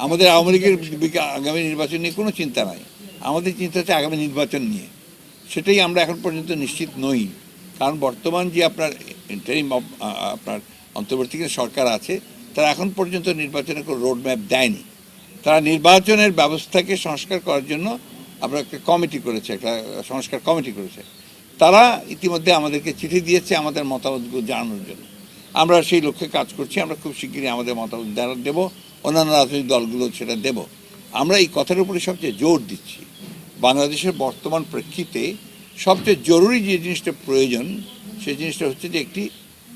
আমাদের আওয়ামী লীগের আগামী নির্বাচন নিয়ে কোনো চিন্তা নাই। আমাদের চিন্তা হচ্ছে আগামী নির্বাচন নিয়ে। সেটাই আমরা এখন পর্যন্ত নিশ্চিত নই। কারণ বর্তমান যে আপনার আ- আপনার অন্তর্বর্তীকালীন সরকার আছে, তারা এখন পর্যন্ত নির্বাচনের কোনো রোড ম্যাপ দেয়নি। তারা নির্বাচনের ব্যবস্থাকে সংস্কার করার জন্য আমরা একটা কমিটি করেছে, একটা সংস্কার কমিটি করেছে। তারা ইতিমধ্যে আমাদেরকে চিঠি দিয়েছে আমাদের মতামতগুলো জানানোর জন্য। আমরা সেই লক্ষ্যে কাজ করছি, আমরা খুব শিগগিরই আমাদের মতামত জানা- দেবো, অন্যান্য রাজনৈতিক দলগুলো সেটা দেব। আমরা এই কথার উপরে সবচেয়ে জোর দিচ্ছি। বাংলাদেশের বর্তমান প্রেক্ষিতে সবচেয়ে জরুরি যে জিনিসটা প্রয়োজন, সেই জিনিসটা হচ্ছে যে একটি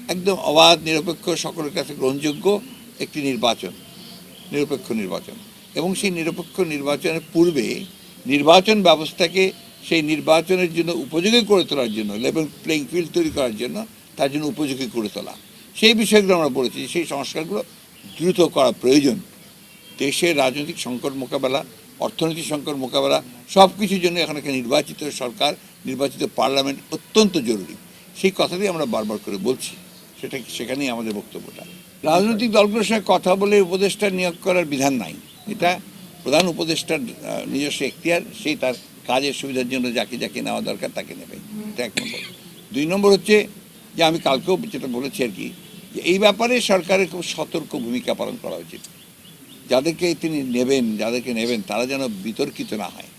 একদম অবাধ, নিরপেক্ষ, সকলের কাছে গ্রহণযোগ্য একটি নির্বাচন, নিরপেক্ষ নির্বাচন। এবং সেই নিরপেক্ষ নির্বাচনের পূর্বে নির্বাচন ব্যবস্থাকে সেই নির্বাচনের জন্য উপযোগী করে তোলার জন্য লেভেল প্লেইং ফিল্ড তৈরি করার জন্য তার জন্য উপযোগী করে তোলা। সেই বিষয়গুলো আমরা বলেছি সেই সংস্কারগুলো দ্রুত করা প্রয়োজন। দেশের রাজনৈতিক সংকট মোকাবেলা, অর্থনৈতিক সংকট মোকাবেলা সব কিছুর জন্য এখন একটা নির্বাচিত সরকার, নির্বাচিত পার্লামেন্ট অত্যন্ত জরুরি। সেই কথাটাই আমরা বারবার করে বলছি। সেটা সেখানেই আমাদের বক্তব্যটা। রাজনৈতিক দলগুলোর সঙ্গে কথা বলে উপদেষ্টা নিয়োগ করার বিধান নাই। এটা প্রধান উপদেষ্টার নিজস্ব এখতিয়ার, সেই তার কাজের সুবিধার জন্য যাকে যাকে নেওয়া দরকার তাকে নেবে। এটা এক নম্বর। দুই নম্বর হচ্ছে যে আমি কালকেও যেটা বলেছি আর কি, যে এই ব্যাপারে সরকারের খুব সতর্ক ভূমিকা পালন করা উচিত। যাদেরকে তিনি নেবেন, যাদেরকে নেবেন, তারা যেন বিতর্কিত না হয়।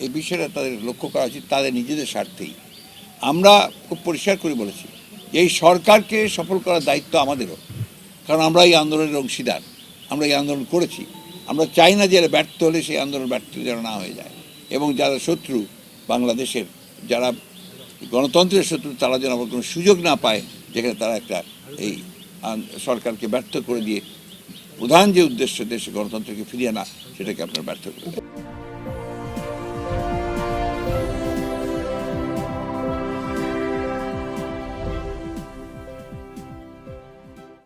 এই বিষয়টা তাদের লক্ষ্য করা উচিত, তাদের নিজেদের স্বার্থেই। আমরা খুব পরিষ্কার করে বলেছি, এই সরকারকে সফল করার দায়িত্ব আমাদেরও। কারণ আমরা এই আন্দোলনের অংশীদার, আমরা এই আন্দোলন করেছি। আমরা চাই না যে এরা ব্যর্থ হলে সেই আন্দোলন ব্যর্থ যেন না হয়ে যায়। এবং যারা শত্রু বাংলাদেশের, যারা গণতন্ত্রের শত্রু, তারা যেন আবার কোনো সুযোগ না পায়, যেখানে তারা একটা এই সরকারকে ব্যর্থ করে দিয়ে, প্রধান যে উদ্দেশ্য দেশে গণতন্ত্রকে ফিরিয়ে আনা, সেটাকে আপনার ব্যর্থ করে।